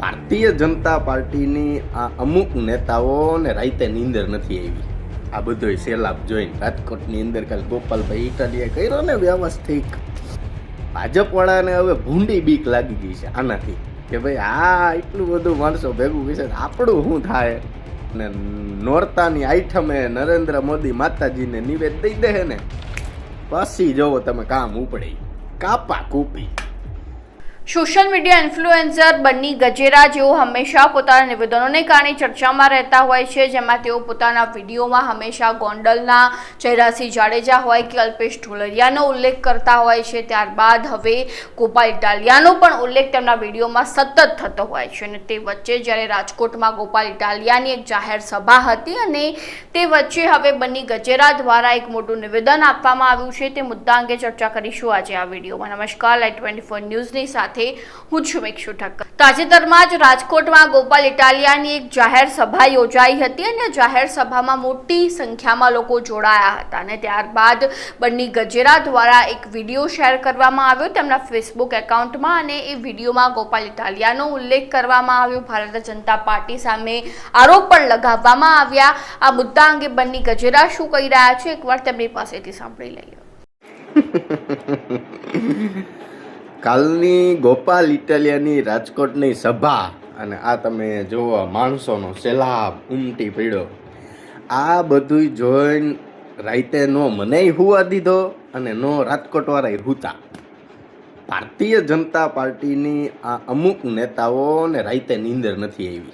ભારતીય જનતા પાર્ટીની આ અમુક નેતાઓને રાતે નીંદર નથી આવી. આ બધો સેલાબ જોઈને રાજકોટની અંદર કાલ ગોપાલભાઈ ઇટાલીએ કર્યો ને વ્યવસ્થિત. ભાજપવાળાને હવે ભૂંડી બીક લાગી ગઈ છે આનાથી. કે ભાઈ આ એટલું બધું માણસો ભેગું છે આપણું શું થાય? ને નોરતાની આઈઠમે નરેન્દ્ર મોદી માતાજીને નિવેદ દઈ દે ને? પછી જોવો તમે કામ ઉપડે. કાપા કૂપી. Social media influencer Bunny Gajera જેઓ હંમેશા પોતાના નિવેદનોને કારણે ચર્ચામાં રહેતા હોય છે, જેમાં તેઓ પોતાના વિડીયોમાં હંમેશા ગોંડલના ચહેરાસિંહ જાડેજા હોય કે અલ્પેશ ઢોલરિયાનો ઉલ્લેખ કરતા હોય છે, ત્યારબાદ હવે ગોપાલ ઇટાલિયાનો પણ ઉલ્લેખ તેમના વિડીયોમાં સતત થતો હોય છે અને તે વચ્ચે જ્યારે રાજકોટમાં ગોપાલ ઇટાલિયાની એક જાહેર સભા હતી અને તે વચ્ચે હવે બન્ની ગજેરા દ્વારા એક મોટું નિવેદન આપવામાં આવ્યું છે, તે મુદ્દા અંગે ચર્ચા કરીશું આજે આ વિડીયોમાં. નમસ્કાર લાઈટ ટ્વેન્ટી ફોર ન્યૂઝની સાથે હું છું મેક્ષુ ઠક્કર. તાજેતરમાં જ રાજકોટમાં ગોપાલ ઇટાલિયાની એક જાહેર સભા યોજાઈ હતી અને જાહેર સભામાં મોટી સંખ્યામાં લોકો જોડાયા હતા અને ત્યારબાદ બન્ની ગજેરા દ્વારા એક વીડિયો શેર કરવામાં આવ્યો. તેમના ફેસબુક એકાઉન્ટમાં અને એ વિડીયોમાં ગોપાલ ઇટાલિયાનો ઉલ્લેખ કરવામાં આવ્યો. ભારતીય જનતા પાર્ટી સામે આરોપ પણ લગાવવામાં આવ્યા. આ મુદ્દા અંગે બન્ની ગજેરા શું કહી રહ્યા છે? એકવાર તેમની પાસેથી સાંભળી લઈએ. કાલની ગોપાલ ઇટાલિયાની રાજકોટની સભા. અને આ તમે જુઓ, માણસોનો સેલાબ ઉમટી પડ્યો. આ બધું જોઈને રાતે નો મને હુવા દીધો અને નો રાજકોટવાળા હુતા. ભારતીય જનતા પાર્ટીની આ અમુક નેતાઓને રાતે નીંદર નથી આવી.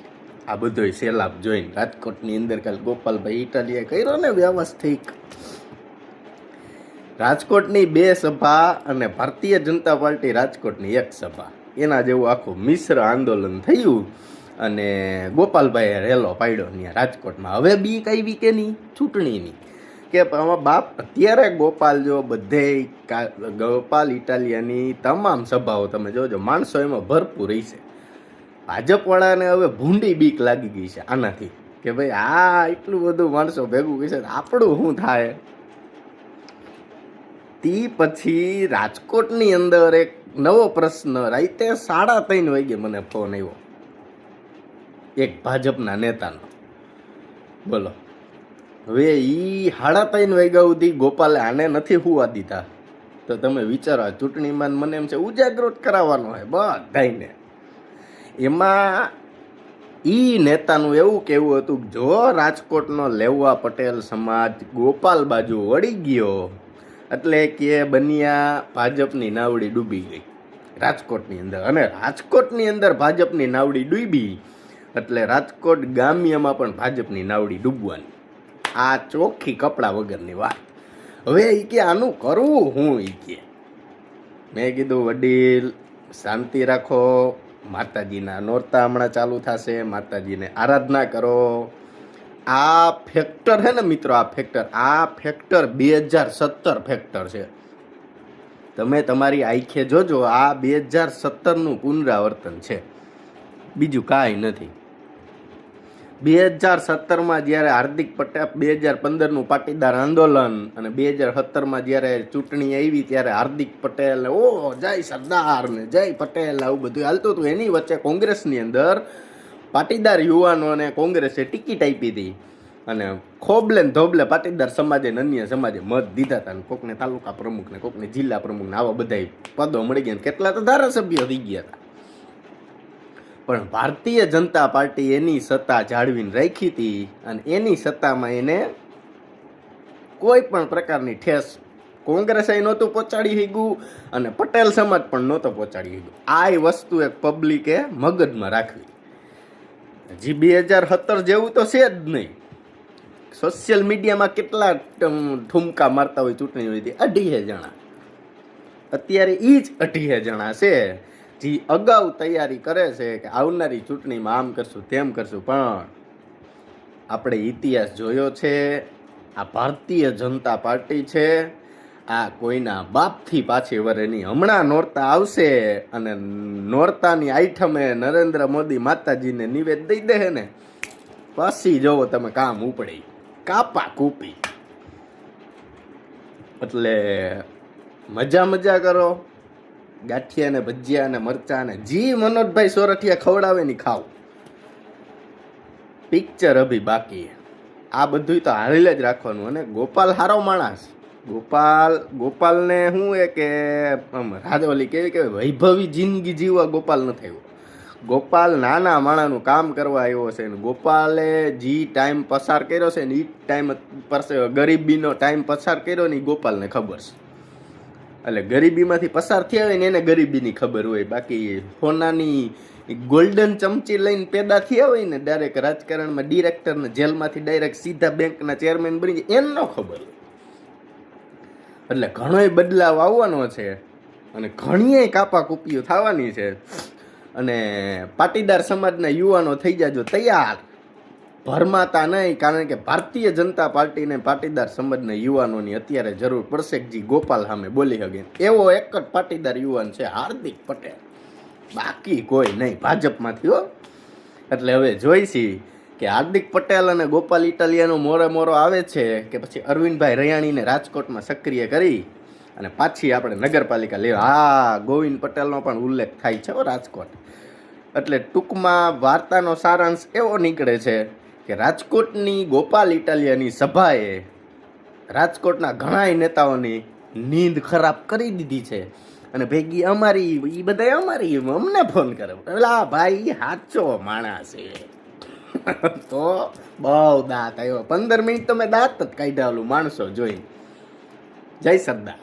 આ બધો સેલાબ જોઈને રાજકોટની અંદર કાલ ગોપાલભાઈ ઇટાલીએ કર્યો ને વ્યવસ્થિત. રાજકોટની બે સભા અને ભારતીય જનતા પાર્ટી રાજકોટની એક સભા. એના જેવું આખું મિશ્ર આંદોલન થયું અને ગોપાલભાઈએ રેલો પાડ્યો ત્યાં રાજકોટમાં. હવે બી કઈ કે નહીં ચૂંટણીની કે બાપ, અત્યારે ગોપાલ જો બધે ગોપાલ ઇટાલિયાની તમામ સભાઓ તમે જોજો, માણસો એમાં ભરપૂર છે. ભાજપવાળાને હવે ભૂંડી બીક લાગી ગઈ છે આનાથી. કે ભાઈ આ એટલું બધું માણસો ભેગું છે, આપણું શું થાય? તી પછી રાજકોટની અંદર એક નવો પ્રશ્ન. રાતે સાડા ત્રણ વાગે મને ફોન આવ્યો. એક ભાજપના નેતાનો. બોલો. હવે ઈ સાડા ત્રણ વાગ્યા સુધી ગોપાલે આને નથી હુવા દીધા. તો તમે વિચારો ચૂંટણીમાં મને એમ છે ઉજાગૃત કરાવવાનો હોય બધાને એમાં ઈ નેતાનું એવું કહેવું હતું કે જો રાજકોટનો લેવા પટેલ સમાજ ગોપાલ બાજુ વળી ગયો એટલે કે બન્યા ભાજપની નાવડી ડૂબી ગઈ. રાજકોટની અંદર. અને રાજકોટની અંદર ભાજપની નાવડી ડૂબી, એટલે રાજકોટ ગામ્યમાં પણ ભાજપની નાવડી ડૂબવાની. આ ચોખ્ખી કપડા વગરની વાત. હવે એ કે આનું કરવું, હું એ કે. મેં કીધું, વડીલ, શાંતિ રાખો. માતાજીના નોરતા હમણાં ચાલુ થશે. માતાજીને આરાધના કરો. આ ફેક્ટર હે ને મિત્રો, આ ફેક્ટર આ ફેક્ટર બે હજાર સત્તર ફેક્ટર છે. તમે તમારી આંખે જોજો, આ બે હજાર સત્તરનું પુનરાવર્તન છે. બીજું કાંઈ નથી. બે હજાર સત્તરમાં જ્યારે હાર્દિક પટેલ, બે હજાર પંદરનું પાટીદાર આંદોલન અને બે હજાર સત્તરમાં જ્યારે ચૂંટણી આવી ત્યારે હાર્દિક પટેલ, ઓ, જય સરદાર ને જય પટેલ, આવું બધું હાલતું હતું. એની વચ્ચે કોંગ્રેસની અંદર પાટીદાર યુવાનોને કોંગ્રેસે ટિકિટ આપી હતી. અને ખોબલે ધોબલે પાટીદાર સમાજે અન્ય સમાજે મત દીધા હતા. અને કોકને તાલુકા પ્રમુખને કોકને જિલ્લા પ્રમુખને આવા બધા પદો મળી ગયા કેટલા તો ધારાસભ્યો થઈ ગયા હતા. પણ ભારતીય જનતા પાર્ટી એની સત્તા જાળવીને રાખી હતી અને એની સત્તામાં એને કોઈ પણ પ્રકારની ઠેસ કોંગ્રેસે નહોતું પહોંચાડી શક્યું અને પટેલ સમાજ પણ નહોતો પહોંચાડી શક્યું. આ વસ્તુ એક પબ્લિકે મગજમાં રાખવી. હજી બે હજાર સત્તર જેવું તો છે જ નહીં. સોશિયલ મીડિયામાં કેટલા ઠુમકા મારતા હોય ચૂંટણી હોય અઢીએ જણા. અત્યારે એ જ અઢીએ જણા છે. જે અગાઉ તૈયારી કરે છે કે આવનારી ચૂંટણીમાં આમ કરશું, તેમ કરશું, પણ આપણે ઇતિહાસ જોયો છે. આ ભારતીય જનતા પાર્ટી છે. આ કોઈના બાપથી પાછી વરેની હમણાં નોરતા આવશે અને નોરતાની આઈઠમે નરેન્દ્ર મોદી માતાજીને નિવેદ દઈ દે ને? પછી જોવો તમે કામ ઉપડે. કાપા કૂપી. એટલે મજા મજા કરો. ગાંઠિયા ને ભજીયા ને મરચા ને જી મનોજભાઈ સોરઠિયા ખવડાવે ની ખાવ. પિક્ચર અભી બાકી આ બધું તો હારેલ જ રાખવાનું. અને ગોપાલ હારો માણસ. ગોપાલ, ગોપાલને શું એ કે, આમ રાધોલી કેવી કે વૈભવી જિંદગી જીવવા ગોપાલ નથી આવ્યો. ગોપાલ નાના માણાનું કામ કરવા આવ્યો છે ને ગોપાલે જે ટાઈમ પસાર કર્યો છે ને એ ટાઈમ ગરીબીનો ટાઈમ પસાર કર્યો ને એ ગોપાલને ખબર છે. એટલે ગરીબીમાંથી પસાર થયા હોય ને એને ગરીબીની ખબર હોય. બાકી સોનાની ગોલ્ડન ચમચી લઈને પેદા થયા હોય ને ડાયરેક્ટ રાજકારણમાં ડિરેક્ટરને જેલમાંથી ડાયરેક્ટ સીધા બેંકના ચેરમેન બની જાય એને ખબર હોય. એટલે ઘણોય બદલાવ આવવાનો છે અને ઘણીય કાપા કૂપીઓ થવાની છે. અને પાટીદાર સમાજના યુવાનો થઈ જાજો તૈયાર. ભરમાતા નહીં, કારણ કે ભારતીય જનતા પાર્ટીને પાટીદાર સમાજના યુવાનોની અત્યારે જરૂર પડશે ગોપાલ સામે બોલી શકે. એવો એક જ પાટીદાર યુવાન છે હાર્દિક પટેલ. બાકી કોઈ નહીં, ભાજપમાંથી હો. એટલે હવે જોઈશી. કે હાર્દિક પટેલ અને ગોપાલ ઇટાલિયાનો મોરે મોરો આવે છે કે પછી અરવિંદભાઈ રૈયાણીને રાજકોટમાં સક્રિય કરી અને પાછી આપણે નગરપાલિકા લેવા. હા, ગોવિંદ પટેલનો પણ ઉલ્લેખ થાય છે રાજકોટ. એટલે ટૂંકમાં વાર્તાનો સારાંશ એવો નીકળે છે કે રાજકોટની ગોપાલ ઇટાલિયાની સભાએ રાજકોટના ઘણાય નેતાઓની નીંદ ખરાબ કરી દીધી છે. અને ભેગી અમારી એ બધા અમારી, અમને ફોન કરે પેલા ભાઈ સાચો માણસ છે. તો બહુ દાંત આવ્યો. પંદર મિનિટ તો મેં દાંત જ કાઢ્યા ઓલું માણસો જોઈ જય સરદાર.